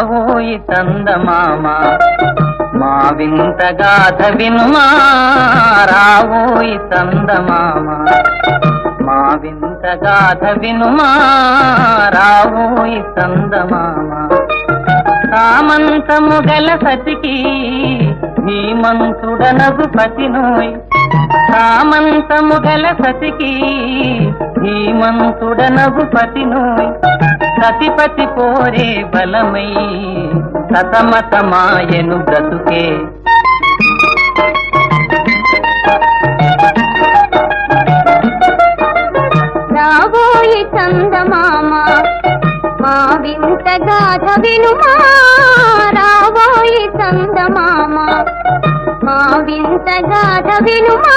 రావోయి చందమామ మా వింత గాథ వినుమా రావోయి చందమామ మా వింత గాథ వినుమా రావోయి చందమామ సామంతము గల సతికి ధీమంతుడనగు పతినోయ్ సామంతము గల సతికి ధీమంతుడనగు పతినోయ్ సతిపతి పోరే బలమై సతమతమాయను బ్రతుకే. రాబోయే చందమామ మా వింత గాథ వినుమా రాబోయే చందమామ మా వింత గాథ వినుమా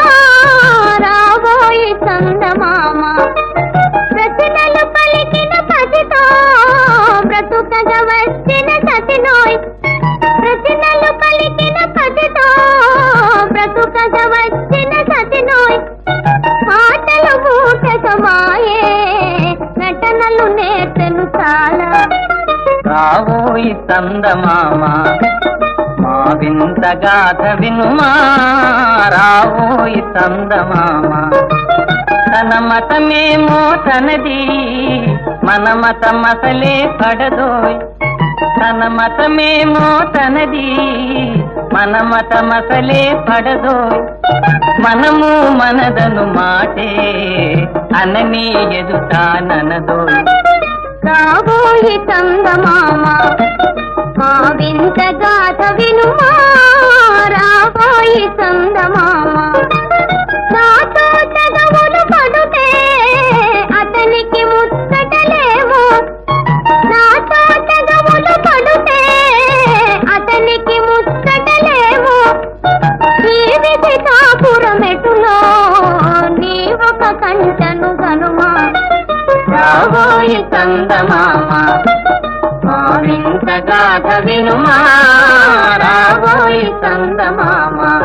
రావోయి చందమామ మా వింత గాథ వినుమా. రావోయి చందమామ తన మతమేమో తనది మన మతమసలే పడదోయ్. తన మతమేమో తనది మన మతమసలే పడదోయ్. మనము మనదను మాటే అనని ఎదుటాననదోయ్ రాబోయి చందమామ. మా వింత గాథ వినుమా. రాబోయి చందమామ. మా వింత గాథ వినుమా రాబోయి చందమామ.